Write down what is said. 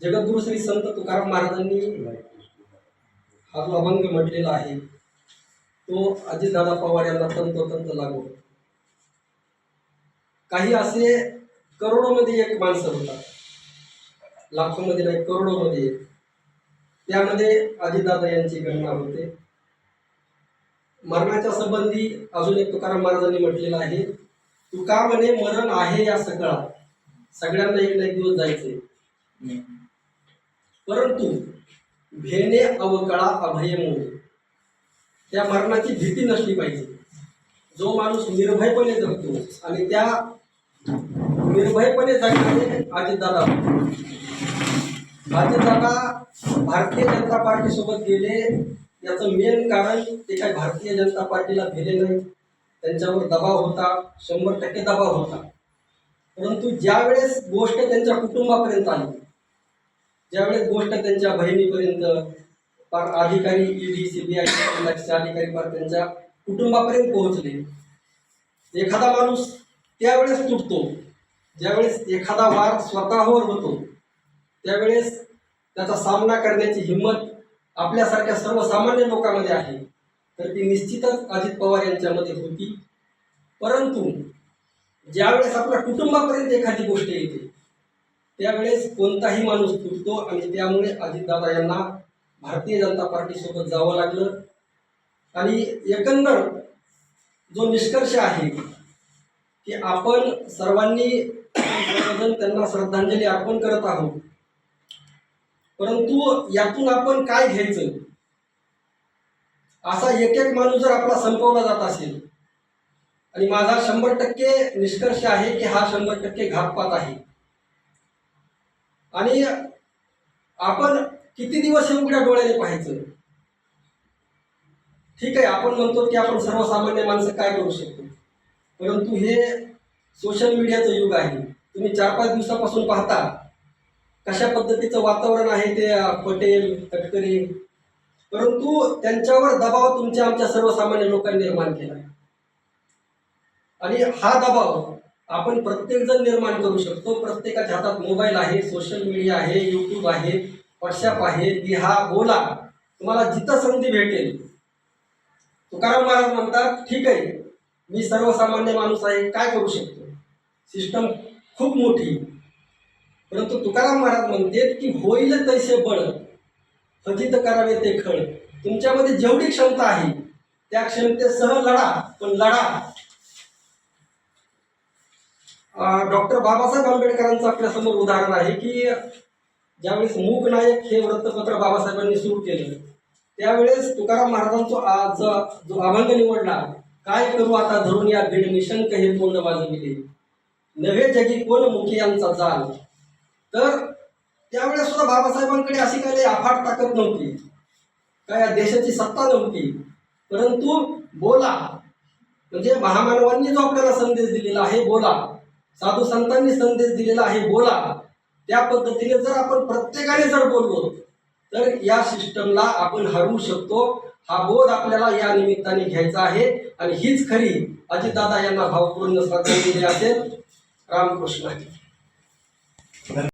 जगद्गुरु श्री संत तुकाराम महाराजांनी हा जो अभंग म्हटलेला आहे तो अजितदादा पवार यांना तंतोतंत लागू. काही असे करोडोमध्ये एक माणसं होतात. लाखोमध्ये नाही करोडोमध्ये एक. त्यामध्ये अजितदादा यांची गणना होते. मरणाच्या संबंधी अजून एक तुकाराम महाराजांनी म्हटलेलं आहे तुका म्हणे मरण आहे या सगळा. सगळ्यांना एक ना एक दिवस जायचे परंतु भेणे अवकळा अभयमो त्या मरणाची भीती नसली पाहिजे. जो माणूस निर्भयपणे जगतो आणि त्या निर्भयपणे जगणारे अजितदादा अजितदादा भारतीय जनता पार्टीसोबत गेले. याचं मेन कारण ते काय भारतीय जनता पार्टीला भेले नाही. त्यांच्यावर दबाव होता. शंभर टक्के दबाव होता. परंतु ज्यावेळेस गोष्ट त्यांच्या कुटुंबापर्यंत आली ज्यावेळेस गोष्ट त्यांच्या बहिणीपर्यंत पार अधिकारी ईडी सीबीआय अधिकारी पार त्यांच्या कुटुंबापर्यंत पोहोचले. एखादा माणूस त्यावेळेस तुटतो. ज्यावेळेस एखादा वार स्वतःवर होतो त्यावेळेस त्याचा सामना करण्याची हिंमत आपल्यासारख्या सर्वसामान्य लोकांमध्ये आहे. तर ती निश्चितच अजित पवार यांच्यामध्ये होती. परंतु ज्यावेळेस आपल्या कुटुंबापर्यंत एखादी गोष्ट येते त्यावेळेस कोणताही माणूस तुटतो आणि त्यामुळे अजितदादा यांना भारतीय जनता पार्टीसोबत जावं लागलं. आणि एकंदर जो निष्कर्ष आहे की आपण सर्वांनी सर्वजण त्यांना श्रद्धांजली अर्पण करत आहोत. परंतु यातून आपण काय घ्यायचं? असा एक एक माणूस जर आपला संपवला जात असेल आणि माझा शंभर टक्के निष्कर्ष आहे की हा शंभर टक्के घातपात आहे. आणि आपण किती दिवस उघड्या डोळ्याने पाहायचं? ठीक आहे आपण म्हणतो की आपण सर्वसामान्य माणसं काय करू शकतो? परंतु हे सोशल मीडियाचं युग आहे. तुम्ही चार पाच दिवसापासून पाहता. कशा पद्धतीचं वातावरण आहे ते पटेल तटकरे? परंतु त्यांच्यावर दबाव तुमच्या आमच्या सर्वसामान्य लोकांनी निर्माण केला. आणि हा दबाव आपण प्रत्येकजण निर्माण करू शकतो. प्रत्येकाच्या हातात मोबाईल आहे सोशल मीडिया आहे यूट्यूब आहे व्हॉट्सअप आहे लिहा बोला. तुम्हाला जिथं संधी भेटेल. तुकाराम महाराज म्हणतात ठीक आहे मी सर्वसामान्य माणूस आहे काय करू शकतो? सिस्टम खूप मोठी. परंतु तुकाराम महाराज म्हणतात की होईल तैसे बळ फजित करावे ते खळ. तुमच्यामध्ये जेवढी क्षमता आहे त्या क्षमतेसह लढा पण लढा. डॉक्टर बाबासाहेब आंबेडकरांचं आपल्यासमोर उदाहरण आहे की ज्यावेळेस मूक नायक हे वृत्तपत्र बाबासाहेबांनी सुरू केलं त्यावेळेस तुकाराम महाराजांचा आज जो अभंग निवडला काय करू आता धरून या बीड निशंक हे तोंड वाजविले? नवे जगी कोण मुखियांचा जाल? तर त्यावेळेस सुद्धा बाबासाहेबांकडे अशी काही अफाट ताकद नव्हती. काय या देशाची सत्ता नव्हती. परंतु बोला. म्हणजे महामानवांनी जो आपल्याला संदेश दिलेला आहे बोला. साधू संतांनी संदेश दिलेला आहे बोला. त्या पद्धतीने जर आपण प्रत्येकाने जर बोललो तर या सिस्टमला आपण हरवू शकतो. हा बोध आपल्याला या निमित्ताने घ्यायचा आहे. आणि हीच खरी अजितदादा यांना भावपूर्ण श्रद्धांजली असेल. रामकृष्ण.